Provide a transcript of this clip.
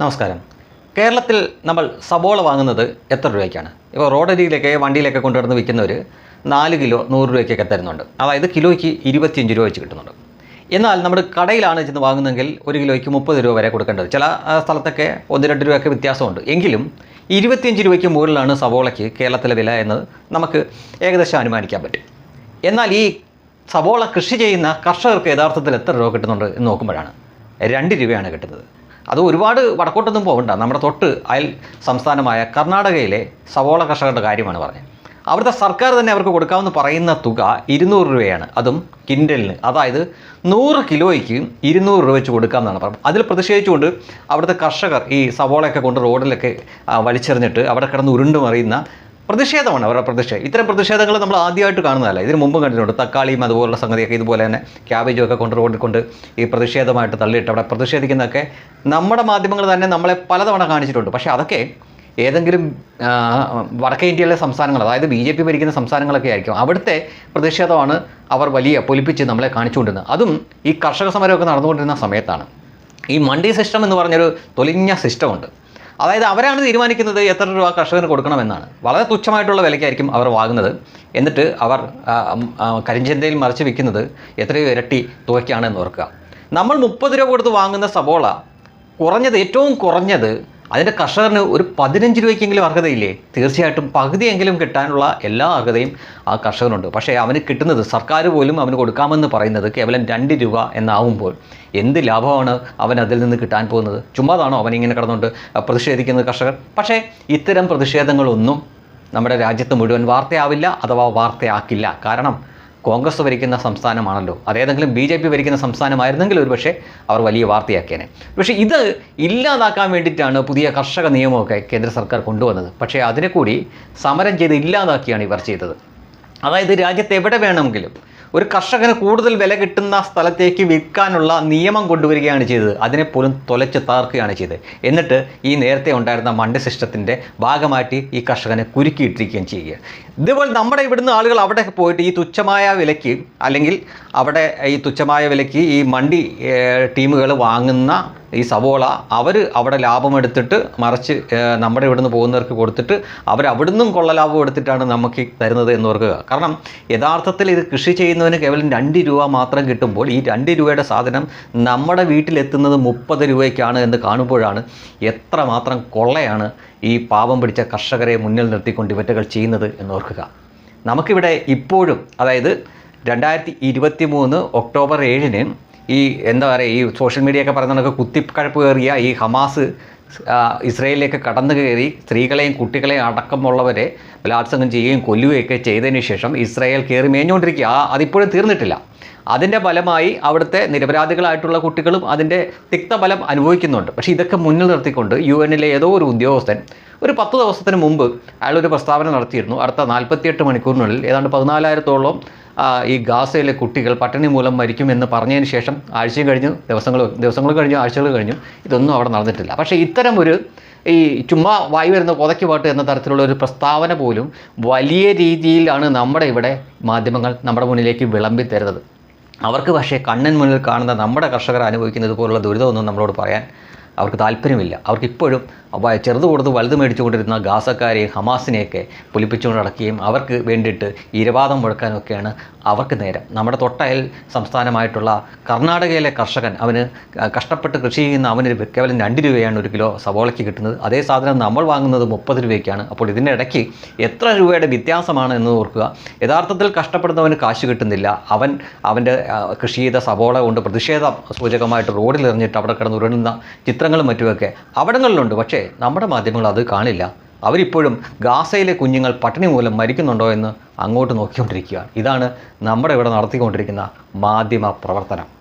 നമസ്കാരം. കേരളത്തിൽ നമ്മൾ സബോള വാങ്ങുന്നത് എത്ര രൂപയ്ക്കാണ്? ഇപ്പോൾ റോഡരിയിലൊക്കെ വണ്ടിയിലൊക്കെ കൊണ്ടുവന്ന് വിൽക്കുന്നവർ നാല് കിലോ നൂറ് രൂപയ്ക്കൊക്കെ തരുന്നുണ്ട്. അതായത് കിലോയ്ക്ക് ഇരുപത്തിയഞ്ച് രൂപ വെച്ച് കിട്ടുന്നുണ്ട്. എന്നാൽ നമ്മൾ കടയിലാണ് ചെന്ന് വാങ്ങുന്നതെങ്കിൽ ഒരു കിലോയ്ക്ക് മുപ്പത് രൂപ വരെ കൊടുക്കേണ്ടത്. ചില സ്ഥലത്തൊക്കെ ഒന്ന് രണ്ട് രൂപയൊക്കെ വ്യത്യാസമുണ്ട്. എങ്കിലും ഇരുപത്തിയഞ്ച് രൂപയ്ക്ക് മുകളിലാണ് സബോളയ്ക്ക് കേരളത്തിലെ വില എന്ന് നമുക്ക് ഏകദേശം അനുമാനിക്കാൻ പറ്റും. എന്നാൽ ഈ സബോള കൃഷി ചെയ്യുന്ന കർഷകർക്ക് യഥാർത്ഥത്തിൽ എത്ര രൂപ കിട്ടുന്നുണ്ട് എന്ന് നോക്കുമ്പോഴാണ് രണ്ട് രൂപയാണ് കിട്ടുന്നത്. അത് ഒരുപാട് വടക്കോട്ടൊന്നും പോകണ്ട നമ്മുടെ തൊട്ട് അയൽ സംസ്ഥാനമായ കർണാടകയിലെ സവോള കർഷകരുടെ കാര്യമാണ് പറഞ്ഞത്. അവിടുത്തെ സർക്കാർ തന്നെ അവർക്ക് കൊടുക്കാമെന്ന് പറയുന്ന തുക ഇരുന്നൂറ് രൂപയാണ്. അതും കിൻഡലിന്. അതായത് നൂറ് കിലോയ്ക്ക് ഇരുന്നൂറ് രൂപ വെച്ച് കൊടുക്കാമെന്നാണ് പറഞ്ഞത്. അതിൽ പ്രതിഷേധിച്ചുകൊണ്ട് അവിടുത്തെ കർഷകർ ഈ സവോളയൊക്കെ കൊണ്ട് റോഡിലൊക്കെ വലിച്ചെറിഞ്ഞിട്ട് അവിടെ കിടന്ന് ഉരുണ്ട് മറിയുന്ന പ്രതിഷേധമാണ് അവരുടെ പ്രതിഷേധം ഇത്തരം പ്രതിഷേധങ്ങൾ നമ്മൾ ആദ്യമായിട്ട് കാണുന്നതല്ല. ഇതിന് മുമ്പ് കണ്ടിട്ടുണ്ട്. തക്കാളിയും അതുപോലുള്ള സംഗതിയൊക്കെ ഇതുപോലെ തന്നെ ക്യാബേജും ഒക്കെ കൊണ്ട് റോഡിൽ ഈ പ്രതിഷേധമായിട്ട് തള്ളിയിട്ട് അവിടെ പ്രതിഷേധിക്കുന്നതൊക്കെ നമ്മുടെ മാധ്യമങ്ങൾ തന്നെ നമ്മളെ പലതവണ കാണിച്ചിട്ടുണ്ട്. പക്ഷേ അതൊക്കെ ഏതെങ്കിലും വടക്കേ ഇന്ത്യയിലെ സംസ്ഥാനങ്ങൾ അതായത് ബി ജെ പി ഭരിക്കുന്ന സംസ്ഥാനങ്ങളൊക്കെ ആയിരിക്കും. അവിടുത്തെ പ്രതിഷേധമാണ് അവർ വലിയ പൊലിപ്പിച്ച് നമ്മളെ കാണിച്ചുകൊണ്ടിരുന്നത്. അതും ഈ കർഷക സമരമൊക്കെ നടന്നുകൊണ്ടിരുന്ന സമയത്താണ്. ഈ മണ്ടി സിസ്റ്റം എന്ന് പറഞ്ഞൊരു തൊലിഞ്ഞ സിസ്റ്റമുണ്ട്. അതായത് അവരാണ് തീരുമാനിക്കുന്നത് എത്ര രൂപ കർഷകന് കൊടുക്കണമെന്നാണ്. വളരെ തുച്ഛമായിട്ടുള്ള വിലയ്ക്കായിരിക്കും അവർ വാങ്ങുന്നത്. എന്നിട്ട് അവർ കരിഞ്ചന്തയിൽ മറിച്ച് വിൽക്കുന്നത് എത്രയോ ഇരട്ടി തുകയ്ക്കാണെന്ന് ഓർക്കുക. നമ്മൾ മുപ്പത് രൂപ കൊടുത്ത് വാങ്ങുന്ന സബോള കുറഞ്ഞത് ഏറ്റവും കുറഞ്ഞത് അതിന്റെ കർഷകന് ഒരു പതിനഞ്ച് രൂപയ്ക്കെങ്കിലും അർഹതയില്ലേ? തീർച്ചയായിട്ടും പകുതിയെങ്കിലും കിട്ടാനുള്ള എല്ലാ അർഹതയും ആ കർഷകനുണ്ട്. പക്ഷേ അവന് കിട്ടുന്നത് സർക്കാർ പോലും അവന് കൊടുക്കാമെന്ന് പറയുന്നത് കേവലം രണ്ട് രൂപ എന്നാവുമ്പോൾ എന്ത് ലാഭമാണ് അവൻ അതിൽ നിന്ന് കിട്ടാൻ പോകുന്നത്? ചുമ്മാതാണോ അവൻ ഇങ്ങനെ കിടന്നുകൊണ്ട് പ്രതിഷേധിക്കുന്നത് കർഷകർ പക്ഷേ ഇത്തരം പ്രതിഷേധങ്ങളൊന്നും നമ്മുടെ രാജ്യത്ത് മുഴുവൻ വാർത്തയാവില്ല അഥവാ വാർത്തയാക്കില്ല. കാരണം കോൺഗ്രസ് ഭരിക്കുന്ന സംസ്ഥാനമാണല്ലോ. അതേതെങ്കിലും ബി ജെ പി ഭരിക്കുന്ന സംസ്ഥാനമായിരുന്നെങ്കിൽ ഒരു പക്ഷേ അവർ വലിയ വാർത്തയാക്കിയേനെ. പക്ഷേ ഇത് ഇല്ലാതാക്കാൻ വേണ്ടിയിട്ടാണ് പുതിയ കർഷക നിയമമൊക്കെ കേന്ദ്ര സർക്കാർ കൊണ്ടുവന്നത്. പക്ഷേ അതിനെ കൂടി സമരം ചെയ്ത് ഇല്ലാതാക്കിയാണ് ഇവർ ചെയ്തത്. അതായത് രാജ്യത്ത് എവിടെ വേണമെങ്കിലും ഒരു കർഷകന് കൂടുതൽ വില കിട്ടുന്ന സ്ഥലത്തേക്ക് വിൽക്കാനുള്ള നിയമം കൊണ്ടുവരികയാണ് ചെയ്തത്. അതിനെപ്പോലും തുലച്ച് തകർക്കുകയാണ് ചെയ്തത്. എന്നിട്ട് ഈ നേരത്തെ ഉണ്ടായിരുന്ന മണ്ടി സിസ്റ്റത്തിന്റെ ഭാഗമാറ്റി ഈ കർഷകനെ കുരുക്കിയിട്ടിരിക്കുകയും ചെയ്യുക ഇതുപോലെ നമ്മുടെ ഇവിടുന്ന് ആളുകൾ അവിടെ പോയിട്ട് ഈ തുച്ഛമായ വിലയ്ക്ക് അല്ലെങ്കിൽ അവിടെ ഈ തുച്ഛമായ വിലയ്ക്ക് ഈ മണ്ടി ടീമുകൾ വാങ്ങുന്ന ഈ സവോള അവർ അവിടെ ലാഭമെടുത്തിട്ട് മറിച്ച് നമ്മുടെ ഇവിടുന്ന് പോകുന്നവർക്ക് കൊടുത്തിട്ട് അവർ അവിടുന്നും കൊള്ള ലാഭം എടുത്തിട്ടാണ് നമുക്ക് തരുന്നത് എന്ന് ഓർക്കുക. കാരണം യഥാർത്ഥത്തിൽ ഇത് കൃഷി ചെയ്യുന്നവന് കേവലം രണ്ട് രൂപ മാത്രം കിട്ടുമ്പോൾ ഈ രണ്ട് രൂപയുടെ സാധനം നമ്മുടെ വീട്ടിലെത്തുന്നത് മുപ്പത് രൂപയ്ക്കാണ് എന്ന് കാണുമ്പോഴാണ് എത്രമാത്രം കൊള്ളയാണ് ഈ പാപം പിടിച്ച കർഷകരെ മുന്നിൽ നിർത്തിക്കൊണ്ട് ഇവറ്റകൾ ചെയ്യുന്നത് എന്ന് ഓർക്കുക. നമുക്കിവിടെ ഇപ്പോഴും അതായത് രണ്ടായിരത്തി ഇരുപത്തി മൂന്ന് ഒക്ടോബർ ഏഴിന് ഈ എന്താ പറയുക ഈ സോഷ്യൽ മീഡിയ ഒക്കെ പറയുന്ന കണക്ക് കുത്തിക്കഴപ്പ് കയറിയ ഈ ഹമാസ് ഇസ്രയേലിലേക്ക് കടന്നു കയറി സ്ത്രീകളെയും കുട്ടികളെയും അടക്കമുള്ളവരെ ബലാത്സംഗം ചെയ്യുകയും കൊല്ലുകയൊക്കെ ചെയ്തതിന് ശേഷം ഇസ്രയേൽ കയറി മേഞ്ഞുകൊണ്ടിരിക്കുക. ആ അതിപ്പോഴും തീർന്നിട്ടില്ല. അതിന്റെ ഫലമായി അവിടുത്തെ നിരപരാധികളായിട്ടുള്ള കുട്ടികളും അതിന്റെ തിക്തഫലം അനുഭവിക്കുന്നുണ്ട്. പക്ഷേ ഇതൊക്കെ മുന്നിൽ നിർത്തിക്കൊണ്ട് യു എന്നിലെ ഏതോ ഒരു ഉദ്യോഗസ്ഥൻ ഒരു പത്ത് ദിവസത്തിന് മുമ്പ് അയാളൊരു പ്രസ്താവന നടത്തിയിരുന്നു. അടുത്ത നാൽപ്പത്തിയെട്ട് മണിക്കൂറിനുള്ളിൽ ഏതാണ്ട് പതിനാലായിരത്തോളം ഈ ഗാസയിലെ കുട്ടികൾ പട്ടിണി മൂലം മരിക്കുമെന്ന് പറഞ്ഞതിന് ശേഷം ആഴ്ചയും കഴിഞ്ഞു ദിവസങ്ങൾ ദിവസങ്ങൾ കഴിഞ്ഞു ആഴ്ചകൾ കഴിഞ്ഞു. ഇതൊന്നും അവിടെ നടന്നിട്ടില്ല. പക്ഷേ ഇത്തരം ഒരു ഈ ചുമ്മാ വായി വരുന്ന കൊതയ്ക്ക് പാട്ട് എന്ന തരത്തിലുള്ള ഒരു പ്രസ്താവന പോലും വലിയ രീതിയിലാണ് നമ്മുടെ ഇവിടെ മാധ്യമങ്ങൾ നമ്മുടെ മുന്നിലേക്ക് വിളമ്പി തരുന്നത്. അവർക്ക് പക്ഷേ കണ്ണൻ മുന്നിൽ കാണുന്ന നമ്മുടെ കർഷകർ അനുഭവിക്കുന്നത് പോലുള്ള ദുരിതമൊന്നും നമ്മളോട് പറയാൻ അവർക്ക് താല്പര്യമില്ല. അവർക്ക് ഇപ്പോഴും ചെറുത് കൊടുത്ത് വലുത് മേടിച്ചുകൊണ്ടിരുന്ന ഗാസക്കാരെയും ഹമാസിനെയൊക്കെ പൊലിപ്പിച്ചുകൊണ്ട് നടക്കുകയും അവർക്ക് വേണ്ടിയിട്ട് ഇരവാദം മുഴക്കാനൊക്കെയാണ് അവർക്ക് നേരം. നമ്മുടെ തൊട്ടയൽ സംസ്ഥാനമായിട്ടുള്ള കർണാടകയിലെ കർഷകൻ അവന് കഷ്ടപ്പെട്ട് കൃഷി ചെയ്യുന്ന അവന് കേവലം രണ്ട് രൂപയാണ് ഒരു കിലോ സവോളയ്ക്ക് കിട്ടുന്നത്. അതേ സാധനം നമ്മൾ വാങ്ങുന്നത് മുപ്പത് രൂപയ്ക്കാണ്. അപ്പോൾ ഇതിന്റെ ഇടയ്ക്ക് എത്ര രൂപയുടെ വ്യത്യാസമാണ് എന്ന് ഓർക്കുക. യഥാർത്ഥത്തിൽ കഷ്ടപ്പെടുന്നവന് കാശ് കിട്ടുന്നില്ല. അവൻ അവന്റെ കൃഷി ചെയ്ത സവോള കൊണ്ട് പ്രതിഷേധ സൂചകമായിട്ട് റോഡിൽ എറിഞ്ഞിട്ട് അവിടെ കിടന്ന് ഉരുളുന്ന ചിത്രങ്ങളും മറ്റുമൊക്കെ അവിടങ്ങളിലുണ്ട്. പക്ഷേ നമ്മുടെ മാധ്യമങ്ങൾ അത് കാണില്ല. അവരിപ്പോഴും ഗാസയിലെ കുഞ്ഞുങ്ങൾ പട്ടിണി മൂലം മരിക്കുന്നുണ്ടോ എന്ന് അങ്ങോട്ട് നോക്കിക്കൊണ്ടിരിക്കുകയാണ്. ഇതാണ് നമ്മുടെ ഇവിടെ നടത്തിക്കൊണ്ടിരിക്കുന്ന മാധ്യമ പ്രവർത്തനം.